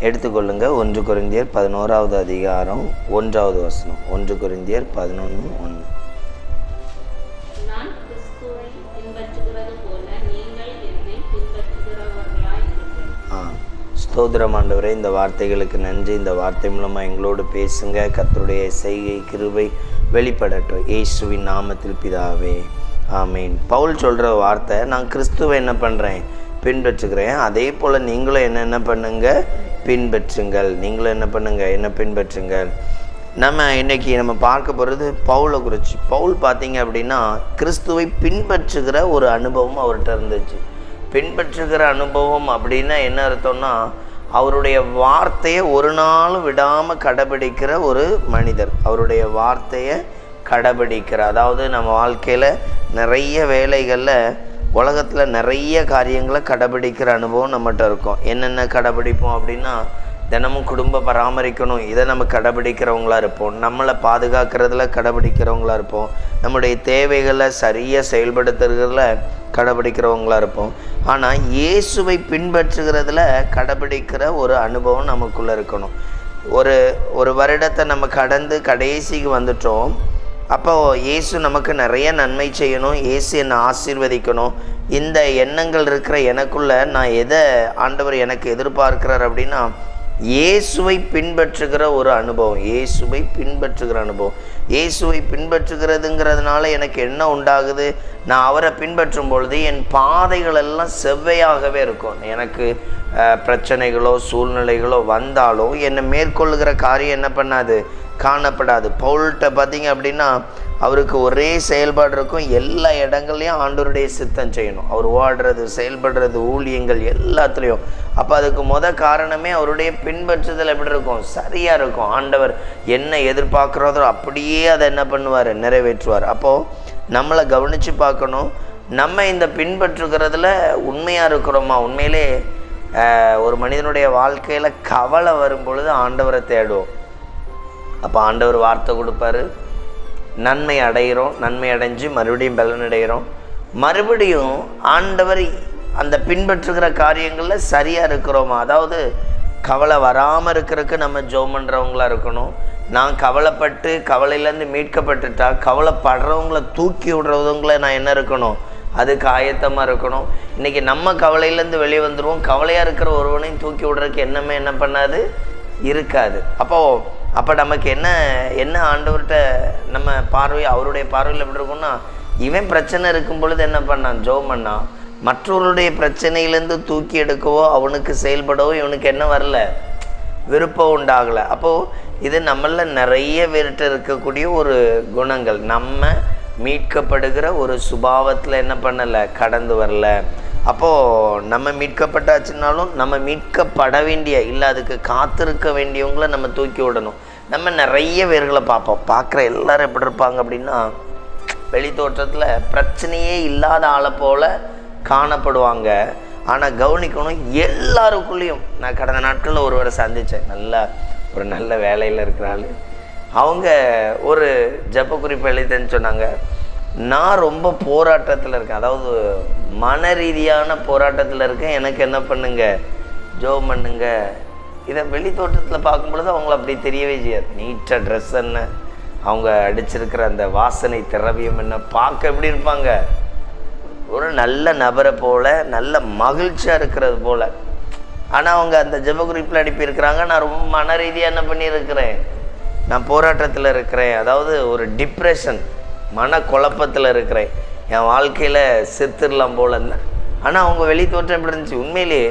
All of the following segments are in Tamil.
எடுத்துக்கொள்ளுங்க. ஒன்று குருந்தியர் பதினோராவது அதிகாரம் ஒன்றாவது வசனம். ஒன்று குருந்தியர் பதினொன்று ஒன்று. ஸ்தோத்திரம் ஆண்டவரே இந்த வார்த்தைகளுக்கு நன்றி. இந்த வார்த்தை மூலமாக எங்களோடு பேசுங்க. கர்த்தருடைய செய்கை கிருபை வெளிப்படட்டும். இயேசுவின் நாமத்தில் பிதாவே. ஆமீன். பவுல் சொல்கிற வார்த்தை நான் கிறிஸ்துவை என்ன பண்ணுறேன் பின்பற்றுகிறேன். அதே போல் நீங்களும் என்னென்ன பண்ணுங்கள் பண்ணுங்க? பின்பற்றுங்கள். நீங்களும் என்ன பண்ணுங்க? என்ன பின்பற்றுங்கள்? நம்ம இன்னைக்கு நம்ம பார்க்க போகிறது பவுலை குறித்து பவுல் பார்த்தீங்க அப்படின்னா கிறிஸ்துவை பின்பற்றுகிற ஒரு அனுபவம் அவர்கிட்ட இருந்துச்சு. பின்பற்றுகிற அனுபவம் அப்படின்னா என்ன அர்த்தம்னா அவருடைய வார்த்தையை ஒரு நாளும் விடாமல் கடைபிடிக்கிற ஒரு மனிதர். அவருடைய வார்த்தையை கடைபிடிக்கிற அதாவது நம்ம வாழ்க்கையில் நிறைய வேலைகளில் உலகத்தில் நிறைய காரியங்களை கடைபிடிக்கிற அனுபவம் நம்மகிட்ட இருக்கும். என்னென்ன கடைபிடிப்போம் அப்படின்னா தினமும் குடும்ப பராமரிக்கணும். இதை நம்ம கடைபிடிக்கிறவங்களா இருப்போம். நம்மளை பாதுகாக்கிறதுல கடைபிடிக்கிறவங்களா இருப்போம். நம்முடைய தேவைகளை சரியாக செயல்படுத்துறதுல கடைபிடிக்கிறவங்களா இருப்போம். ஆனால் இயேசுவை பின்பற்றுகிறதுல கடைபிடிக்கிற ஒரு அனுபவம் நமக்குள்ளே இருக்கணும். ஒரு ஒரு வருடத்தை நம்ம கடந்து கடைசிக்கு வந்துட்டோம். அப்போ இயேசு நமக்கு நிறைய நன்மை செய்யணும் இயேசு என்னை ஆசீர்வதிக்கணும். இந்த எண்ணங்கள் இருக்கிற எனக்குள்ள நான் எதை ஆண்டவர் எனக்கு எதிர்பார்க்கிறார் அப்படின்னா இயேசுவை பின்பற்றுகிற ஒரு அனுபவம் இயேசுவை பின்பற்றுகிற அனுபவம். இயேசுவை பின்பற்றுகிறதுங்கிறதுனால எனக்கு என்ன உண்டாகுது? நான் அவரை பின்பற்றும் பொழுது என் பாதைகள் எல்லாம் செவ்வையாகவே இருக்கும். எனக்கு பிரச்சனைகளோ சூழ்நிலைகளோ வந்தாலும் என்னை மேற்கொள்ளுகிற காரியம் என்ன பண்ணாது? காணப்படாது. பவுல்கிட்ட பார்த்தீங்க அப்படின்னா அவருக்கு ஒரே செயல்பாடு இருக்கும். எல்லா இடங்கள்லையும் ஆண்டவருடைய சித்தம் செய்யணும். அவர் ஓடுறது செயல்படுறது ஊழியங்கள் எல்லாத்துலேயும். அப்போ அதுக்கு முத காரணமே அவருடைய பின்பற்றுதல் எப்படி இருக்கும்? சரியாக இருக்கும். ஆண்டவர் என்ன எதிர்பார்க்குறதோ அப்படியே அதை என்ன பண்ணுவார்? நிறைவேற்றுவார். அப்போது நம்மளை கவனித்து பார்க்கணும். நம்ம இந்த பின்பற்றுகிறதுல உண்மையாக இருக்கிறோமா? உண்மையிலே ஒரு மனிதனுடைய வாழ்க்கையில் கவலை வரும் பொழுது ஆண்டவரை தேடுவோம். அப்போ ஆண்டவர் வார்த்தை கொடுப்பாரு. நன்மை அடைகிறோம் நன்மை அடைஞ்சு மறுபடியும் பலன் அடைகிறோம் மறுபடியும் ஆண்டவர் அந்த பின்பற்றுகிற காரியங்களில் சரியாக இருக்கிறோமா? அதாவது கவலை வராமல் இருக்கிறதுக்கு நம்ம ஜோம் பண்ணுறவங்களா இருக்கணும். நான் கவலைப்பட்டு கவலையிலேருந்து மீட்கப்பட்டுட்டா கவலைப்படுறவங்கள தூக்கி விடுறவங்கள நான் என்ன இருக்கணும்? அதுக்கு ஆயத்தமாக இருக்கணும். இன்றைக்கி நம்ம கவலையிலேருந்து வெளியே வந்துடுவோம் கவலையாக இருக்கிற ஒருவனையும் தூக்கி விடுறதுக்கு என்னமே என்ன பண்ணாது? இருக்காது. அப்போது அப்போ நமக்கு என்ன என்ன ஆண்டவர்கிட்ட நம்ம பார்வை அவருடைய பார்வையில் எப்படி இருக்கும்னா இவன் பிரச்சனை இருக்கும் பொழுது என்ன பண்ணான்? ஜோ பண்ணான். மற்றவருடைய பிரச்சனையிலேருந்து தூக்கி எடுக்கவோ அவனுக்கு செயல்படவோ இவனுக்கு என்ன வரல? விருப்பம் உண்டாகலை. அப்போது இது நம்மளில் நிறைய பேர்கிட்ட இருக்கக்கூடிய ஒரு குணங்கள். நம்ம மீட்கப்படுகிற ஒரு சுபாவத்தில் என்ன பண்ணலை? கடந்து வரல. அப்போது நம்ம மீட்கப்பட்டாச்சுனாலும் நம்ம மீட்கப்பட வேண்டிய இல்லை அதுக்கு காத்திருக்க வேண்டியவங்கள நம்ம தூக்கி விடணும். நம்ம நிறைய பேர்களை பார்ப்போம். பார்க்குற எல்லாரும் எப்படி இருப்பாங்க அப்படின்னா வெளி தோற்றத்தில் பிரச்சனையே இல்லாத ஆளை போல் காணப்படுவாங்க. ஆனால் கவனிக்கணும் எல்லாருக்குள்ளேயும் நான் கடந்த நாட்களில் ஒருவரை சந்தித்தேன் நல்ல ஒரு நல்ல வேலையில் இருக்கிற ஆள். அவங்க ஒரு ஜெப குறிப்பு எழுதின்னு சொன்னாங்க. நான் ரொம்ப போராட்டத்தில் இருக்கேன். அதாவது மன ரீதியான போராட்டத்தில் இருக்கேன். எனக்கு என்ன பண்ணுங்க? ஜோம் பண்ணுங்க. இதை வெளி தோட்டத்தில் பார்க்கும் பொழுது அவங்கள அப்படி தெரியவே செய்யாது. நீட்டாக ட்ரெஸ் என்ன? அவங்க அடிச்சிருக்கிற அந்த வாசனை திரவியம் என்ன? பார்க்க எப்படி இருப்பாங்க? ஒரு நல்ல நபரை போல் நல்ல மகிழ்ச்சியாக இருக்கிறது போல். ஆனால் அவங்க அந்த ஜெப குறிப்பில் அனுப்பியிருக்கிறாங்க. நான் ரொம்ப மன ரீதியாக என்ன பண்ணியிருக்கிறேன்? நான் போராட்டத்தில் இருக்கிறேன். அதாவது ஒரு டிப்ரெஷன் மன குழப்பத்தில் இருக்கிறேன். என் வாழ்க்கையில் செத்துடலாம் போல இருந்தேன். ஆனால் அவங்க வெளி தோற்றம் எப்படி இருந்துச்சு? உண்மையிலேயே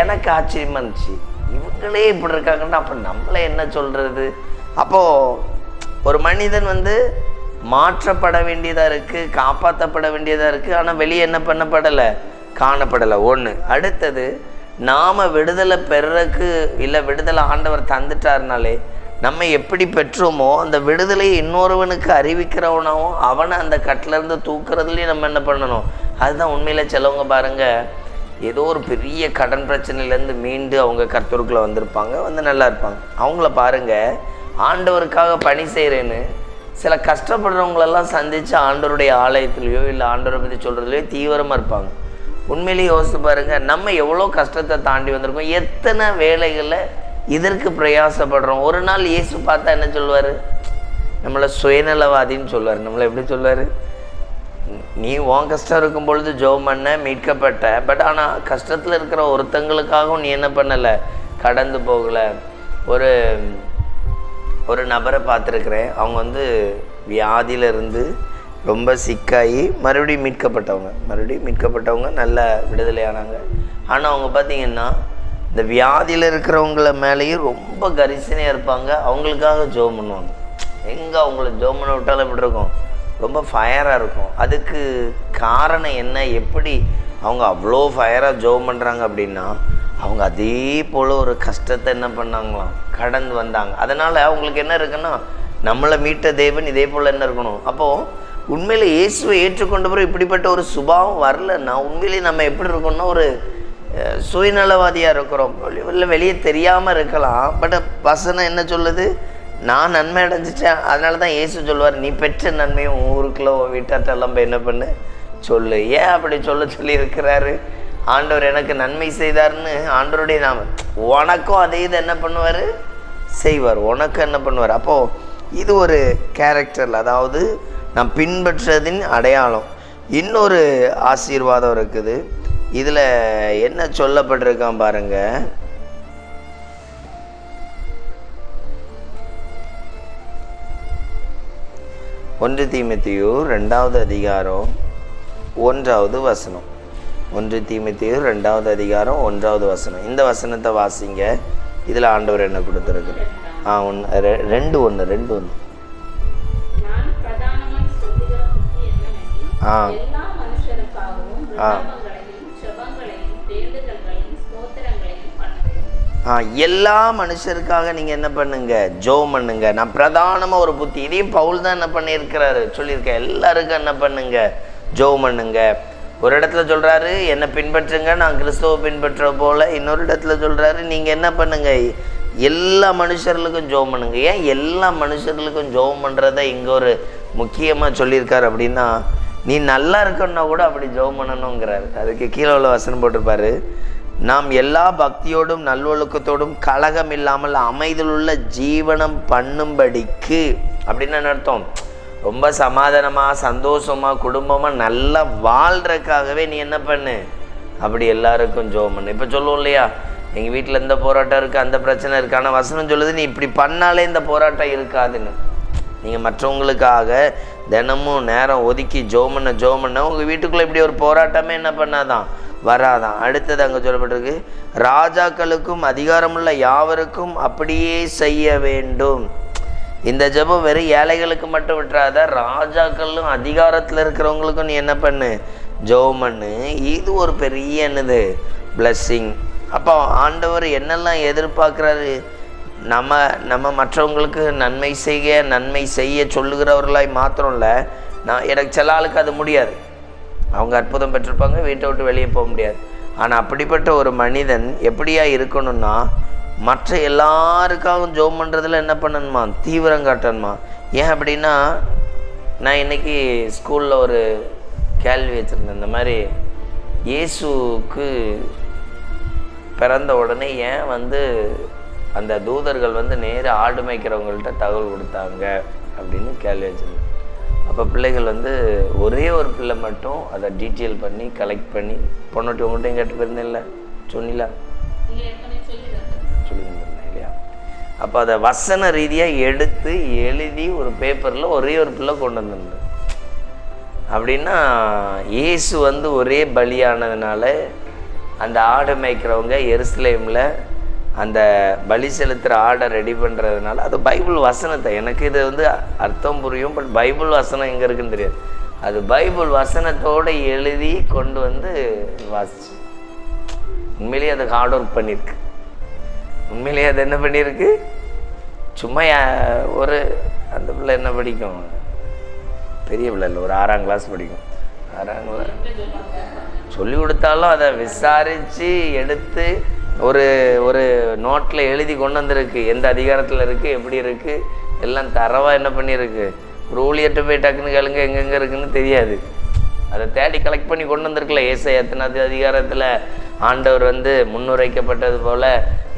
எனக்கு ஆச்சரியமா இருந்துச்சு. இவங்களே இப்படி இருக்காங்கன்னா அப்போ நம்மளை என்ன சொல்கிறது அப்போது ஒரு மனிதன் வந்து மாற்றப்பட வேண்டியதாக இருக்குது காப்பாற்றப்பட வேண்டியதாக இருக்குது ஆனால் வெளியே என்ன பண்ணப்படலை? காணப்படலை. ஒன்று அடுத்தது நாம் விடுதலை பெறக்கு இல்லை விடுதலை ஆண்டவர் தந்துட்டாருனாலே நம்ம எப்படி பெற்றோமோ அந்த விடுதலையை இன்னொருவனுக்கு அறிவிக்கிறவனாவும் அவனை அந்த கட்டிலேருந்து தூக்குறதுலேயும் நம்ம என்ன பண்ணணும்? அதுதான் உண்மையில் சிலவங்க பாருங்கள் ஏதோ ஒரு பெரிய கடன் பிரச்சனையிலேருந்து மீண்டு அவங்க கர்த்தருக்குள்ள வந்திருப்பாங்க வந்து நல்லா இருப்பாங்க. அவங்கள பாருங்க ஆண்டவருக்காக பணி செய்கிறேன்னு சில கஷ்டப்படுறவங்களெல்லாம் சந்தித்து ஆண்டவருடைய ஆலயத்துலேயோ இல்லை ஆண்டவரை பற்றி சொல்கிறதுலையோ தீவிரமாக இருப்பாங்க. உண்மையிலேயே யோசித்து பாருங்கள் நம்ம எவ்வளோ கஷ்டத்தை தாண்டி வந்திருக்கோம் எத்தனை வேலைகளில் இதற்கு பிரயாசப்படுறோம். ஒரு நாள் இயேசு பார்த்தா என்ன சொல்லுவார் நம்மளை சுயநலவாதின்னு சொல்லுவார் நம்மளை எப்படி சொல்லுவார் நீ உன் கஷ்டம் இருக்கும் பொழுது ஜோம் பண்ண மீட்கப்பட்ட. பட் ஆனால் கஷ்டத்தில் இருக்கிற ஒருத்தங்களுக்காகவும் நீ என்ன பண்ணலை? கடந்து போகலை. ஒரு ஒரு நபரை பார்த்துருக்குறேன். அவங்க வந்து வியாதியிலிருந்து ரொம்ப சிக்காகி மறுபடியும் மீட்கப்பட்டவங்க. மறுபடியும் மீட்கப்பட்டவங்க நல்ல விடுதலையானாங்க. ஆனால் அவங்க பார்த்தீங்கன்னா இந்த வியாதியில் இருக்கிறவங்கள மேலேயும் ரொம்ப கரிசனையாக இருப்பாங்க. அவங்களுக்காக ஜோம் பண்ணுவாங்க. எங்கே அவங்கள ஜோம் பண்ண விட்டாலும் எப்படி இருக்கும்? ரொம்ப ஃபயராக இருக்கும். அதுக்கு காரணம் என்ன? எப்படி அவங்க அவ்வளோ ஃபயராக ஜோம் பண்ணுறாங்க அப்படின்னா அவங்க அதே போல் ஒரு கஷ்டத்தை என்ன பண்ணாங்களாம்? கடந்து வந்தாங்க. அதனால் அவங்களுக்கு என்ன இருக்குன்னா நம்மளை மீட்ட தேவன் இதே போல் என்ன இருக்கணும்? அப்போது உண்மையில் இயேசுவை ஏற்றுக்கொண்ட பிறகு இப்படிப்பட்ட ஒரு சுபாவம் வரலன்னா உண்மையிலேயே நம்ம எப்படி இருக்கோம்னா ஒரு சுயநலவாதியாக இருக்கிறோம். இல்லை வெளியே தெரியாமல் இருக்கலாம். பட் வசனம் என்ன சொல்லுது? நான் நன்மை அடைஞ்சிட்டேன். அதனால தான் இயேசு சொல்லுவார் நீ பெற்ற நன்மையும் ஊருக்குள்ளே ஊருக்குள்ள உன் வீட்டாட்டெல்லாம் போய் என்ன பண்ணு? சொல்லு. ஏன் அப்படி சொல்ல சொல்லி இருக்கிறாரு ஆண்டவர் எனக்கு நன்மை செய்தார்னு ஆண்டவருடைய நாம உனக்கும் அதே இது என்ன பண்ணுவார்? செய்வார். உனக்கு என்ன பண்ணுவார்? அப்போது இது ஒரு கேரக்டரில் அதாவது நான் பின்பற்றதின் அடையாளம். இன்னொரு ஆசீர்வாதம் இருக்குது. இதில் என்ன சொல்லப்பட்டிருக்கான் பாருங்க. ஒன்று தீமத்தியு ரெண்டாவது அதிகாரம் ஒன்றாவது வசனம். ஒன்று தீமத்தியு ரெண்டாவது அதிகாரம் ஒன்றாவது வசனம். இந்த வசனத்தை வாசிங்க. இதில் ஆண்டவர் என்ன கொடுத்துருக்குறார்? ஆ ஒன்று ரெண்டு ஒன்று ரெண்டு ஒன்று ஆ. ஆ. எல்லா மனுஷருக்காக நீங்கள் என்ன பண்ணுங்க? ஜோம் பண்ணுங்க. நான் பிரதானமாக ஒரு புத்தி. இதையும் பவுல் தான் என்ன பண்ணியிருக்கிறாரு? சொல்லியிருக்கேன். எல்லாருக்கும் என்ன பண்ணுங்க? ஜோம் பண்ணுங்க. ஒரு இடத்துல சொல்றாரு என்னை பின்பற்றுங்க. நான் கிறிஸ்துவை பின்பற்ற போல. இன்னொரு இடத்துல சொல்றாரு நீங்கள் என்ன பண்ணுங்க? எல்லா மனுஷர்களுக்கும் ஜோம் பண்ணுங்க. ஏன் எல்லா மனுஷர்களுக்கும் ஜோம் பண்ணுறத இங்கே ஒரு முக்கியமாக சொல்லியிருக்காரு அப்படின்னா நீ நல்லா இருக்கணும்னா கூட அப்படி ஜெபம் பண்ணணுங்கிறாரு அதுக்கு கீழே உள்ள வசனம் போட்டிருப்பாரு. நாம் எல்லா பக்தியோடும் நல்லொழுக்கத்தோடும் கலகம் இல்லாமல் அமைதலுள்ள ஜீவனம் பண்ணும்படிக்கு அப்படின்னு என்ன அர்த்தம்? ரொம்ப சமாதானமாக சந்தோஷமாக குடும்பமாக நல்லா வாழ்கிறதுக்காகவே நீ என்ன பண்ணு? அப்படி எல்லாருக்கும் ஜோம் பண்ணு. இப்போ சொல்லுவோம் இல்லையா? எங்கள் வீட்டில் இந்த போராட்டம் இருக்குது அந்த பிரச்சனை இருக்குது ஆனால் வசனம் சொல்லுது நீ இப்படி பண்ணாலே இந்த போராட்டம் இருக்காதுன்னு. நீங்கள் மற்றவங்களுக்காக தினமும் நேரம் ஒதுக்கி ஜோம் பண்ண ஜோம் பண்ண உங்கள் வீட்டுக்குள்ளே இப்படி ஒரு போராட்டமே என்ன பண்ணாதான்? வராதான். அடுத்தது அங்கே சொல்லப்பட்டிருக்கு ராஜாக்களுக்கும் அதிகாரமுள்ள யாவருக்கும் அப்படியே செய்ய வேண்டும். இந்த ஜெபம் வெறும் ஏழைகளுக்கு மட்டும் விட்டுறாத ராஜாக்களும் அதிகாரத்தில் இருக்கிறவங்களுக்கும் நீ என்ன பண்ணு? ஜெபம் பண்ணு இது ஒரு பெரிய என்னது? பிளஸ்ஸிங் அப்போ ஆண்டவர் என்னெல்லாம் எதிர்பார்க்குறாரு? நம்ம நம்ம மற்றவங்களுக்கு நன்மை செய்ய நன்மை செய்ய சொல்லுகிறவர்களாய் மாத்திரம் இல்லை நான் எனக்கு சில ஆளுக்கு அது முடியாது. அவங்க அற்புதம் பெற்றிருப்பாங்க வீட்டை விட்டு வெளியே போக முடியாது. ஆனால் அப்படிப்பட்ட ஒரு மனிதன் எப்படியா இருக்கணும்னா மற்ற எல்லாருக்காகவும் ஜோம் பண்ணுறதுல என்ன பண்ணணுமா? தீவிரம் காட்டணுமா? ஏன் அப்படின்னா நான் இன்னைக்கு ஸ்கூலில் ஒரு கேள்வி வச்சுருந்தேன். இந்த மாதிரி இயேசுவுக்கு பிறந்த உடனே ஏன் வந்து அந்த தூதர்கள் வந்து நேர ஆடு மேய்க்கிறவங்கள்ட்ட தகவல் கொடுத்தாங்க அப்படின்னு கேள்வி வச்சிருந்தேன் அப்போ பிள்ளைகள் வந்து ஒரே ஒரு பிள்ளை மட்டும் அதை டீட்டெயில் பண்ணி கலெக்ட் பண்ணி பொண்ணாட்டி உங்கள்கிட்ட கேட்டு போயிருந்தேன்ல சொன்னில? நீங்க சொல்லியிருந்தேன் இல்லையா? அப்போ அதை வசன ரீதியாக எடுத்து எழுதி ஒரு பேப்பரில் ஒரே ஒரு பிள்ளை கொண்டு வந்திருந்தேன் அப்படின்னா இயேசு வந்து ஒரே பலியானதுனால அந்த ஆடு மேய்க்கிறவங்க எருசலேமில் அந்த பலி செலுத்துகிற ஆடை ரெடி பண்ணுறதுனால அது பைபிள் வசனத்தை எனக்கு இது வந்து அர்த்தம் புரியும் பட் பைபிள் வசனம் எங்கே இருக்குன்னு தெரியாது. அது பைபிள் வசனத்தோடு எழுதி கொண்டு வந்து வாசிச்சு. உண்மையிலேயே அது ஹார்ட் ஒர்க் பண்ணியிருக்கு. உண்மையிலேயே அது என்ன பண்ணியிருக்கு? சும்மா ஒரு அந்த பிள்ளை என்ன படிக்கும்? பெரிய பிள்ளை இல்லை ஒரு ஆறாம் கிளாஸ் படிக்கும். ஆறாம் கிளாஸ் சொல்லி கொடுத்தாலும் அதை விசாரித்து எடுத்து ஒரு ஒரு நோட்டில் எழுதி கொண்டு வந்திருக்கு. எந்த அதிகாரத்தில் இருக்குது எப்படி இருக்குது எல்லாம் தரவாக என்ன பண்ணியிருக்கு? ஒரு ஊழியர்கிட்ட போய் டக்குன்னு கேளுங்க எங்கெங்கே இருக்குன்னு தெரியாது. அதை தேடி கலெக்ட் பண்ணி கொண்டு வந்திருக்கல. ஏசை எத்தனாவது அதிகாரத்தில் ஆண்டவர் வந்து முன்னுரைக்கப்பட்டது போல்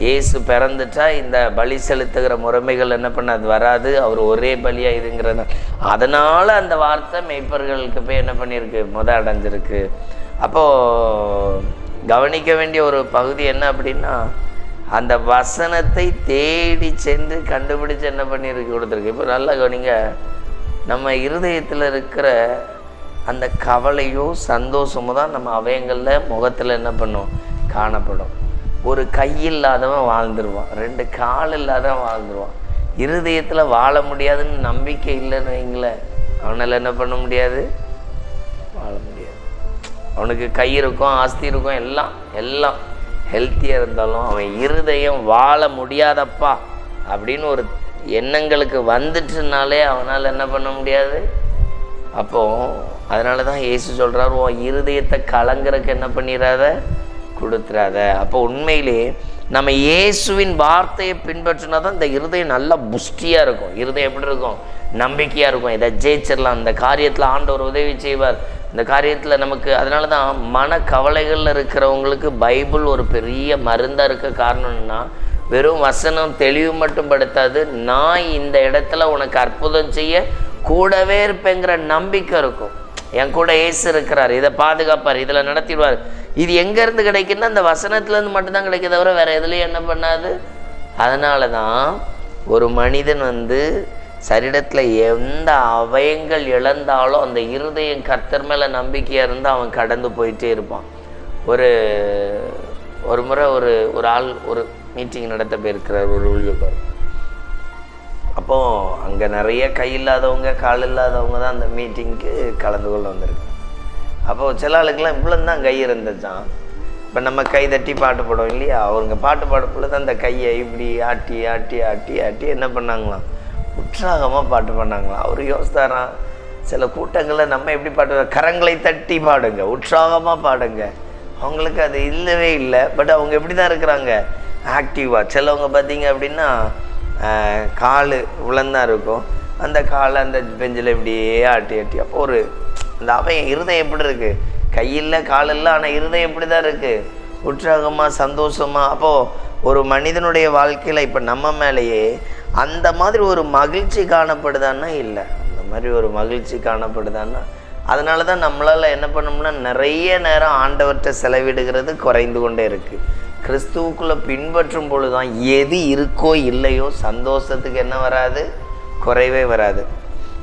இயேசு பிறந்துட்டா இந்த பலி செலுத்துகிற முறைமைகள் என்ன பண்ண அது வராது. அவர் ஒரே பலியாக இதுங்கிறது அதனால் அந்த வார்த்தை மெய்ப்பர்களுக்கு போய் என்ன பண்ணியிருக்கு? முத அடைஞ்சிருக்கு. அப்போது கவனிக்க வேண்டிய ஒரு பகுதி என்ன அப்படின்னா அந்த வசனத்தை தேடி சென்று கண்டுபிடிச்சு என்ன பண்ணியிருக்கு கொடுத்துருக்கு. இப்போ நல்லா கவனிங்க நம்ம இருதயத்தில் இருக்கிற அந்த கவலையோ சந்தோஷமோ தான் நம்ம அவயங்களில் முகத்தில் என்ன பண்ணும்? காணப்படும். ஒரு கை இல்லாதவன் வாழ்ந்துருவான். ரெண்டு கால் இல்லாதவன் வாழ்ந்துருவான். இருதயத்தில் வாழ முடியாதுன்னு நம்பிக்கை இல்லைன்னு வைங்களேன். அவனால் என்ன பண்ண முடியாது முடியாது? அவனுக்கு கை இருக்கும் ஆஸ்தி இருக்கும் எல்லாம் எல்லாம். ஹெல்த்தியாக இருந்தாலும் அவன் இருதயம் வாழ முடியாதப்பா அப்படின்னு ஒரு எண்ணங்களுக்கு வந்துட்டுனாலே அவனால் என்ன பண்ண முடியாது? அப்போ அதனால தான் இயேசு சொல்கிறார் உன் இருதயத்தை கலங்குறக்கு என்ன பண்ணிடாத கொடுத்துறாத. அப்போ உண்மையிலே நம்ம இயேசுவின் வார்த்தையை பின்பற்றினா தான் இந்த இருதயம் நல்லா புஷ்டியாக இருக்கும். இருதயம் எப்படி இருக்கும்? நம்பிக்கையாக இருக்கும். இதை ஜெயிச்சிடலாம். இந்த காரியத்தில் ஆண்டவர் உதவி செய்வார். இந்த காரியத்தில் நமக்கு அதனால தான் மன கவலைகளில் இருக்கிறவங்களுக்கு பைபிள் ஒரு பெரிய மருந்தாக இருக்க காரணம்னா வெறும் வசனம் தெளிவு மட்டும் படுத்தாது நான் இந்த இடத்துல உனக்கு அற்புதம் செய்ய கூடவே இருப்பேங்கிற நம்பிக்கை இருக்கும். என் கூட ஏசு இருக்கிறார் இதை பாதுகாப்பார் இதில் நடத்திடுவார். இது எங்கேருந்து கிடைக்குன்னா அந்த வசனத்துலேருந்து மட்டும்தான் கிடைக்க தவிர வேறு எதுலேயும் என்ன பண்ணாது? அதனால தான் ஒரு மனிதன் வந்து சரீரத்தில் எந்த அவயங்கள் இழந்தாலும் அந்த இருதயம் கர்த்தர் மேலே நம்பிக்கையாக இருந்து அவன் கடந்து போயிட்டே இருப்பான். ஒரு ஒரு முறை ஒரு ஒரு ஆள் ஒரு மீட்டிங் நடத்த போயிருக்கிறார் ஒரு ஊழியக்கார் அப்போ அங்கே நிறைய கை இல்லாதவங்க கால் இல்லாதவங்க தான் அந்த மீட்டிங்க்கு கலந்து கொள்ள வந்திருக்கு. அப்போது சில ஆளுக்கெல்லாம் இவ்வளோ தான் கை இருந்துச்சான் இப்போ நம்ம கை தட்டி பாட்டு பாடுவோம் இல்லையா? அவங்க பாட்டு பாடக்குள்ள தான் அந்த கையை இப்படி ஆட்டி ஆட்டி ஆட்டி ஆட்டி என்ன பண்ணாங்களாம்? உற்சாகமாக பாட்டு பண்ணாங்களாம் அவர் யோசித்தாராம் சில கூட்டங்களில் நம்ம எப்படி பாட்டு கரங்களை தட்டி பாடுங்க உற்சாகமாக பாடுங்க. அவங்களுக்கு அது இல்லவே இல்லை. பட் அவங்க எப்படி தான் இருக்கிறாங்க ஆக்டிவாக சிலவங்க பார்த்தீங்க அப்படின்னா கால் உளந்தான் இருக்கும். அந்த காலை அந்த பெஞ்சில் இப்படியே ஆட்டி ஆட்டி. அப்போ ஒரு அந்த அவன் இருதயம் எப்படி இருக்குது கையில் கால் ஆனால் இருதயம் எப்படி தான் இருக்குது உற்சாகமாக சந்தோஷமாக அப்போது ஒரு மனிதனுடைய வாழ்க்கையில் இப்போ நம்ம மேலேயே அந்த மாதிரி ஒரு மகிழ்ச்சி காணப்படுதான்னா இல்லை. அந்த மாதிரி ஒரு மகிழ்ச்சி காணப்படுதான்னா அதனால தான் நம்மளால் என்ன பண்ணோம்னா நிறைய நேரம் ஆண்டவர்கிட்ட செலவிடுகிறது குறைந்து கொண்டே இருக்குது கிறிஸ்துவுக்குள்ளே பின்பற்றும் பொழுது தான் எது இருக்கோ இல்லையோ சந்தோஷத்துக்கு என்ன வராது? குறைவே வராது.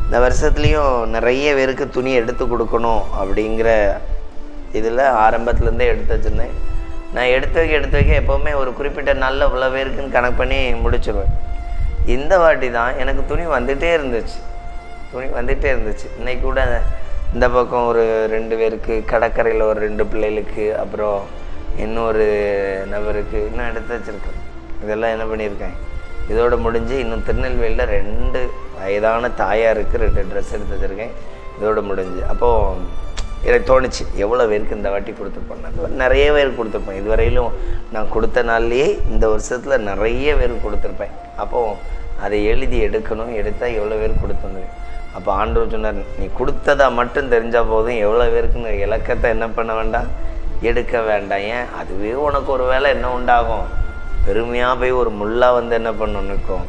இந்த வருஷத்துலேயும் நிறைய பேருக்கு துணி எடுத்து கொடுக்கணும் அப்படிங்கிற இதில் ஆரம்பத்துலேருந்தே எடுத்து வச்சுருந்தேன். நான் எடுத்து வைக்க எடுத்து வைக்க எப்போவுமே ஒரு குறிப்பிட்ட நல்ல இவ்வளோ பேருக்குன்னு கணக்கு பண்ணி முடிச்சிருவேன். இந்த வாட்டி தான் எனக்கு துணி வந்துகிட்டே இருந்துச்சு. துணி வந்துகிட்டே இருந்துச்சு. இன்னைக்கு கூட இந்த பக்கம் ஒரு ரெண்டு பேருக்கு கடற்கரையில் ஒரு ரெண்டு பிள்ளைகளுக்கு அப்புறம் இன்னொரு நபருக்கு இன்னும் எடுத்து வச்சுருக்கேன். இதெல்லாம் என்ன பண்ணியிருக்கேன்? இதோடு முடிஞ்சு இன்னும் திருநெல்வேலியில் ரெண்டு வயதான தாயாருக்கு ரெண்டு ட்ரெஸ் எடுத்து வச்சுருக்கேன். இதோடு முடிஞ்சு. அப்போது எனக்கு தோணுச்சு எவ்வளோ பேருக்கு இந்த வாட்டி கொடுத்துருப்பேன் நிறைய பேருக்கு கொடுத்துருப்பேன் இதுவரையிலும் நான் கொடுத்த நாள்லேயே இந்த வருஷத்தில் நிறைய பேருக்கு கொடுத்துருப்பேன். அப்போது அதை எழுதி எடுக்கணும் எடுத்தால் எவ்வளோ பேருக்கு கொடுத்துருந்தது அப்போ ஆண்டவர் சொன்னார் நீ கொடுத்ததா மட்டும் தெரிஞ்சால் போதும். எவ்வளோ பேருக்குன்னு இலக்கத்தை என்ன பண்ண வேண்டாம்? எடுக்க வேண்டாம். ஏன்? அதுவே உனக்கு ஒரு வேலை என்ன உண்டாகும்? பெருமையாக போய் ஒரு முள்ளா வந்து என்ன பண்ணணும் நிற்கும்?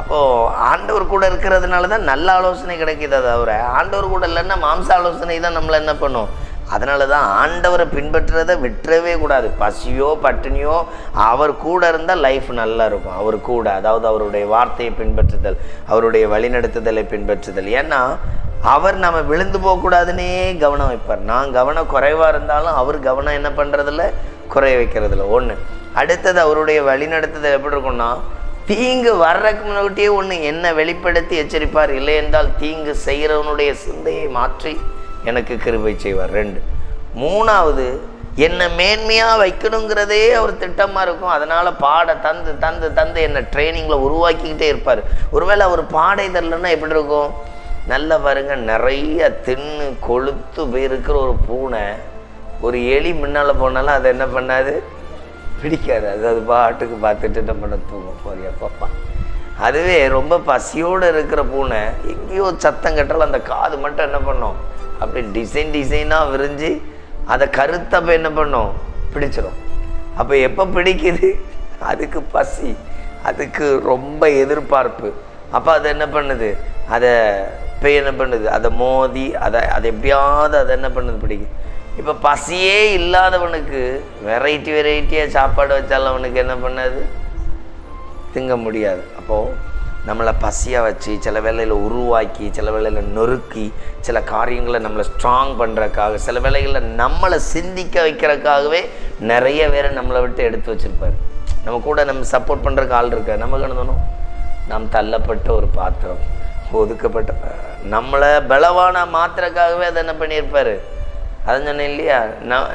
அப்போது ஆண்டவர் கூட இருக்கிறதுனால தான் நல்ல ஆலோசனை கிடைக்கிது தவிர ஆண்டவர் கூட இல்லைன்னா மாம்ச ஆலோசனை தான் நம்மளை என்ன பண்ணும்? அதனால தான் ஆண்டவரை பின்பற்றுறதை விட்டுறவே கூடாது. பசியோ பட்டினியோ அவர் கூட இருந்தால் லைஃப் நல்லா இருக்கும். அவர் கூட அதாவது அவருடைய வார்த்தையை பின்பற்றுதல் அவருடைய வழிநடத்துதலை பின்பற்றுதல். ஏன்னா அவர் நம்ம விழுந்து போகக்கூடாதுன்னே கவனம் வைப்பார். நான் கவனம் குறைவாக இருந்தாலும் அவர் கவனம் என்ன பண்ணுறதில்ல குறைய வைக்கிறதில்ல. ஒன்று அடுத்தது அவருடைய வழிநடத்துதல் எப்படி இருக்கும்னா தீங்கு வர்றதுக்கு முன்னாடியே ஒன்று என்ன வெளிப்படுத்தி எச்சரிப்பார். இல்லை என்றால் தீங்கு செய்கிறவனுடைய சிந்தையை மாற்றி எனக்கு கிருபை செய்வார். ரெண்டு. மூணாவது என்னை மேன்மையாக வைக்கணுங்கிறதே அவர் திட்டமாக இருக்கும். அதனால் பாட தந்து தந்து தந்து என்னை ட்ரைனிங்கில் உருவாக்கிக்கிட்டே இருப்பார். ஒருவேளை அவர் பாடை தரலன்னா எப்படி இருக்கும்? நல்ல பாருங்க நிறைய தின்னு கொளுத்து போயிருக்கிற ஒரு பூனை ஒரு எலி முன்னால் போனாலும் அதை என்ன பண்ணாது? பிடிக்காது. அது அது பாட்டுக்கு பார்த்துட்டு என்ன பண்ண போறியா பாப்பா. அதுவே ரொம்ப பசியோடு இருக்கிற பூனை எங்கேயோ சத்தம் கட்டாலும் அந்த காது மட்டும் என்ன பண்ணும்? அப்படி டிசைன் டிசைனாக விரிஞ்சு அதை கருத்தப்போ என்ன பண்ணும்? பிடிச்சிடும் அப்போ எப்போ பிடிக்குது? அதுக்கு பசி. அதுக்கு ரொம்ப எதிர்பார்ப்பு. அப்போ அது என்ன பண்ணுது? அதை இப்போ என்ன பண்ணுது? அதை மோதி அதை அதை எப்படியாவது அதை என்ன பண்ணுது? பிடிக்குது. இப்போ பசியே இல்லாதவனுக்கு வெரைட்டி வெரைட்டியாக சாப்பாடு வச்சாலும் அவனுக்கு என்ன பண்ணாது? திங்க முடியாது. அப்போது நம்மளை பசியாக வச்சு சில வேளையில் உருவாக்கி சில வேளையில் நொறுக்கி சில காரியங்களை நம்மளை ஸ்ட்ராங் பண்ணுறக்காக சில வேலைகளில் நம்மளை சிந்திக்க வைக்கிறதுக்காகவே நிறைய பேரை நம்மளை விட்டு எடுத்து வச்சுருப்பார். நம்ம கூட நம்ம சப்போர்ட் பண்ணுறக்கு ஆள் இருக்க நமக்கு என்ன தோணும் நாம் தள்ளப்பட்ட ஒரு பாத்திரம் ஒதுக்கப்பட்ட நம்மளை பலவான மாத்திரக்காகவே அதை என்ன பண்ணியிருப்பார்? அதான் சொன்னேன் இல்லையா?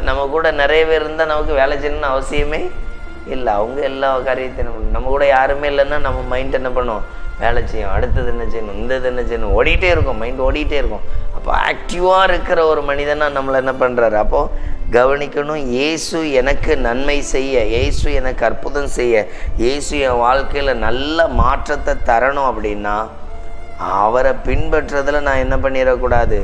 நம்ம கூட நிறைய பேர் இருந்தால் நமக்கு வேலை செய்யணும்னு அவசியமே இல்லை. அவங்க எல்லா காரியத்தையும் என்ன பண்ணணும். நம்ம கூட யாருமே இல்லைன்னா நம்ம மைண்ட் என்ன பண்ணுவோம்? வேலை செய்யும். அடுத்தது என்ன செய்யணும்? இந்த இது என்ன செய்யணும்? ஓடிட்டே இருக்கும். மைண்ட் ஓடிட்டே இருக்கும். அப்போ ஆக்டிவாக இருக்கிற ஒரு மனிதனாக நம்மளை என்ன பண்ணுறாரு அப்போது கவனிக்கணும். இயேசு எனக்கு நன்மை செய்ய இயேசு எனக்கு அற்புதம் செய்ய இயேசு என் வாழ்க்கையில் நல்ல மாற்றத்தை தரணும் அப்படின்னா அவரை பின்பற்றுறதில் நான் என்ன பண்ணிடக்கூடாது?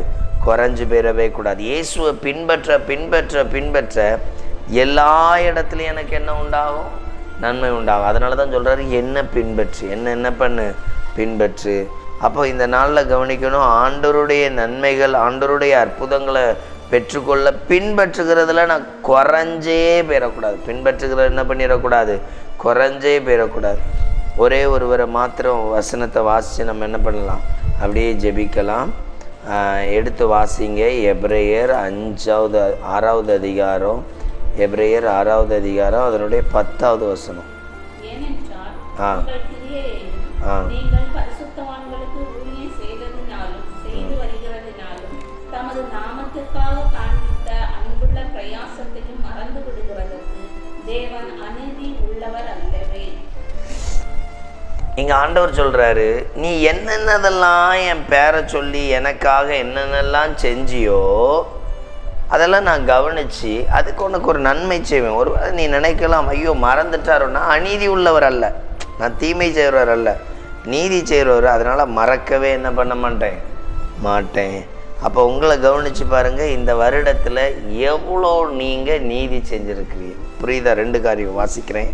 குறைஞ்சு போயிடவே கூடாது. இயேசுவை பின்பற்ற பின்பற்ற பின்பற்ற எல்லா இடத்துலையும் எனக்கு என்ன உண்டாகும்? நன்மை உண்டாகும். அதனால தான் சொல்கிறாரு என்ன பின்பற்று என்ன என்ன பண்ணு? பின்பற்று. அப்போ இந்த நாளில் கவனிக்கணும் ஆண்டோருடைய நன்மைகள் ஆண்டோருடைய அற்புதங்களை பெற்றுக்கொள்ள பின்பற்றுகிறதுல நான் குறைஞ்சே போயிடக்கூடாது பின்பற்றுகிற என்ன பண்ணிடக்கூடாது குறைஞ்சே போயிடக்கூடாது ஒரே ஒருவரை மாத்திரம் வசனத்தை வாசித்து நம்ம என்ன பண்ணலாம்? அப்படியே ஜெபிக்கலாம். எடுத்து வாசிங்க எப்ரேயர் அஞ்சாவது ஆறாவது அதிகாரம் எப்ரேயர் ஆறாவது அதிகாரம் அதனுடைய பத்தாவது வசனம் ஆ. ஆ. பிரயாசத்தையும் மறந்து விடுகிறதற்கு தேவன் அநீதி உள்ளவர் இங்கே ஆண்டவர் சொல்கிறாரு நீ என்னென்னதெல்லாம் என் பேரை சொல்லி எனக்காக என்னென்னலாம் செஞ்சியோ அதெல்லாம் நான் கவனித்து அதுக்கு உனக்கு ஒரு நன்மை செய்வேன். ஒரு நீ நினைக்கலாம் ஐயோ மறந்துட்டாரோன்னா அநீதி உள்ளவர் அல்ல. நான் தீமை செய்கிறவர் அல்ல. நீதி செய்கிறவர் அதனால் மறக்கவே என்ன பண்ண மாட்டேன்? மாட்டேன். அப்போ உங்களை கவனித்து பாருங்கள் இந்த வருடத்தில் எவ்வளோ நீங்கள் நீதி செஞ்சுருக்கிறீங்க புரியுதா? ரெண்டு காரியம் வாசிக்கிறேன்.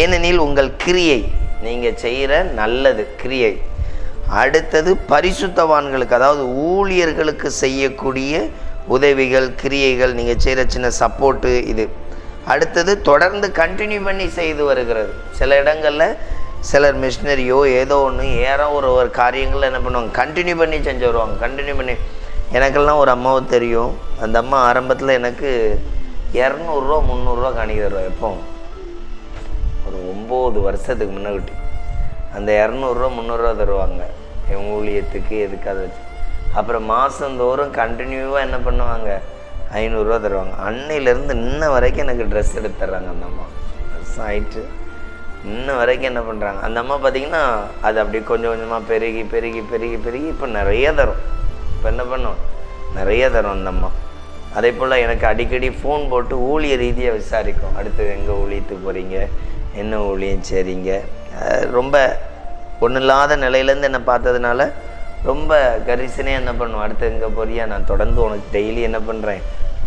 ஏனெனில் உங்கள் கிரியை நீங்கள் செய்கிற நல்லது கிரியை. அடுத்தது பரிசுத்தவான்களுக்கு அதாவது ஊழியர்களுக்கு செய்யக்கூடிய உதவிகள் கிரியைகள் நீங்கள் செய்கிற சின்ன சப்போர்ட்டு இது. அடுத்தது தொடர்ந்து கண்டினியூ பண்ணி செய்து வருகிறது. சில இடங்களில் சிலர் மிஷினரியோ ஏதோ ஒன்று ஏறோ ஒரு ஒரு காரியங்கள் என்ன பண்ணுவாங்க கண்டினியூ பண்ணி செஞ்சு வருவாங்க. கண்டினியூ பண்ணி எனக்கெல்லாம் ஒரு அம்மாவை தெரியும். அந்த அம்மா ஆரம்பத்தில் எனக்கு இரநூறுவா முந்நூறுரூவா காணிக்கிறோம் எப்போ ஒரு ஒம்பது வருஷத்துக்கு முன்னாடி அந்த இரநூறுவா முந்நூறுரூவா தருவாங்க. என் ஊழியத்துக்கு எதுக்காக வச்சு. அப்புறம் மாதந்தோறும் கண்டினியூவாக என்ன பண்ணுவாங்க? ஐநூறுரூவா தருவாங்க. அன்னையிலேருந்து இன்ன வரைக்கும் எனக்கு ட்ரெஸ் எடுத்து தர்றாங்க அந்த அம்மா. வருஷம் ஆயிட்டு இன்ன வரைக்கும் என்ன பண்ணுறாங்க அந்த அம்மா பார்த்தீங்கன்னா அது அப்படி கொஞ்சம் கொஞ்சமாக பெருகி பெருகி பெருகி பெருகி இப்போ நிறைய தரும். இப்போ என்ன பண்ணும்? நிறைய தரும் அந்த அம்மா. அதே போல் எனக்கு அடிக்கடி ஃபோன் போட்டு ஊழிய ரீதியாக விசாரிக்கும். அடுத்து எங்கே ஊழியத்துக்கு போகிறீங்க என்ன ஊழியம்? சரிங்க. ரொம்ப ஒன்றும் இல்லாத நிலையிலேருந்து என்னை பார்த்ததுனால ரொம்ப கரிசனே என்ன பண்ணுவோம் அடுத்து எங்கே போறியா? நான் தொடர்ந்து உனக்கு டெய்லி என்ன பண்ணுறேன்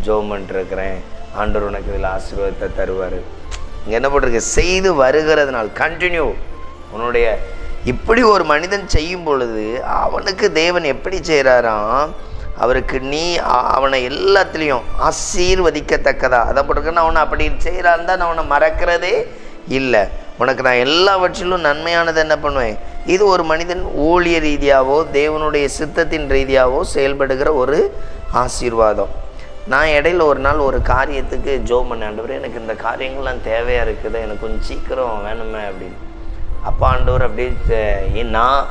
ஜோம் பண்ணிருக்கிறேன் ஆண்டவர் உனக்கு இதில் ஆசீர்வாதத்தை தருவார். இங்கே என்ன போட்டிருக்கு? செய்து வருகிறதுனால் கண்டினியூ உன்னுடைய இப்படி ஒரு மனிதன் செய்யும் பொழுது அவனுக்கு தேவன் எப்படி செய்கிறாராம் அவருக்கு நீ அவனை எல்லாத்துலேயும் ஆசீர்வதிக்கத்தக்கதா. அதை போட்டிருக்கேன் அவனை அப்படி செய்கிறான் தான் நான் அவனை மறக்கிறதே இல்லை. உனக்கு நான் எல்லாவற்றிலும் நன்மையானது என்ன பண்ணுவேன்? இது ஒரு மனிதன் ஊழிய ரீதியாகவோ தேவனுடைய சித்தத்தின் ரீதியாகவோ செயல்படுகிற ஒரு ஆசீர்வாதம். நான் இடையில ஒரு நாள் ஒரு காரியத்துக்கு ஜோ பண்ணாண்டவர் எனக்கு இந்த காரியங்கள்லாம் தேவையாக இருக்குது. எனக்கு கொஞ்சம் சீக்கிரம் வேணுமே அப்படின்னு. அப்பா ஆண்டவர் அப்படியே நான்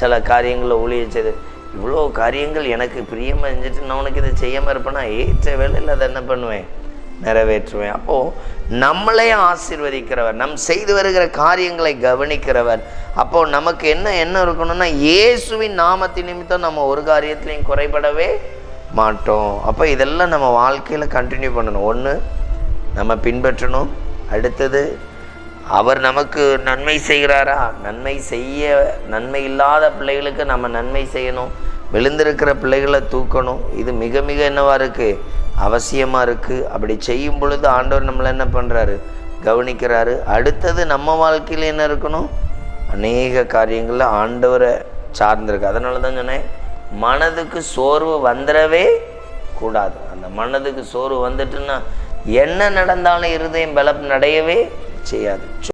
சில காரியங்களை ஊழிய செய்து இவ்வளோ காரியங்கள் எனக்கு பிரியமாக செஞ்சுட்டு நான் உனக்கு இதை செய்யாமல் இருப்பேனா? ஏற்ற வேலையில் அதை என்ன பண்ணுவேன்? நிறைவேற்றுவேன். அப்போது நம்மளே ஆசிர்வதிக்கிறவர் நம் செய்து வருகிற காரியங்களை கவனிக்கிறவர். அப்போது நமக்கு என்ன என்ன இருக்கணும்னா இயேசுவின் நாமத்தின் நிமித்தம் நம்ம ஒரு காரியத்துலையும் குறைபடவே மாட்டோம். அப்போ இதெல்லாம் நம்ம வாழ்க்கையில் கண்டினியூ பண்ணணும். ஒன்று நம்ம பின்பற்றணும். அடுத்தது அவர் நமக்கு நன்மை செய்கிறாரா? நன்மை செய்ய நன்மை இல்லாத பிள்ளைகளுக்கு நம்ம நன்மை செய்யணும். விழுந்திருக்கிற பிள்ளைகளை தூக்கணும். இது மிக மிக என்னவாக இருக்குது அவசியமாக இருக்குது அப்படி செய்யும் பொழுது ஆண்டவர் நம்மளை என்ன பண்ணுறாரு கவனிக்கிறாரு. அடுத்தது நம்ம வாழ்க்கையில் என்ன இருக்கணும்? அநேக காரியங்களில் ஆண்டவரை சார்ந்திருக்கு. அதனால தான் சொன்னேன் மனதுக்கு சோர்வு வந்துடவே கூடாது. அந்த மனதுக்கு சோர்வு வந்துட்டுன்னா என்ன நடந்தாலும் இருதயம் பலம் நடையவே செய்யாது